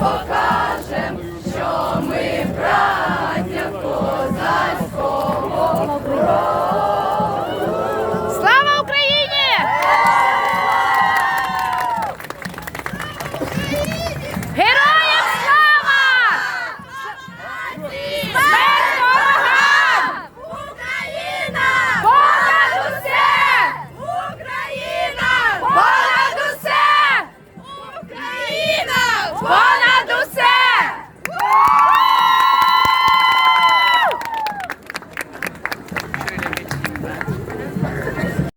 Boca.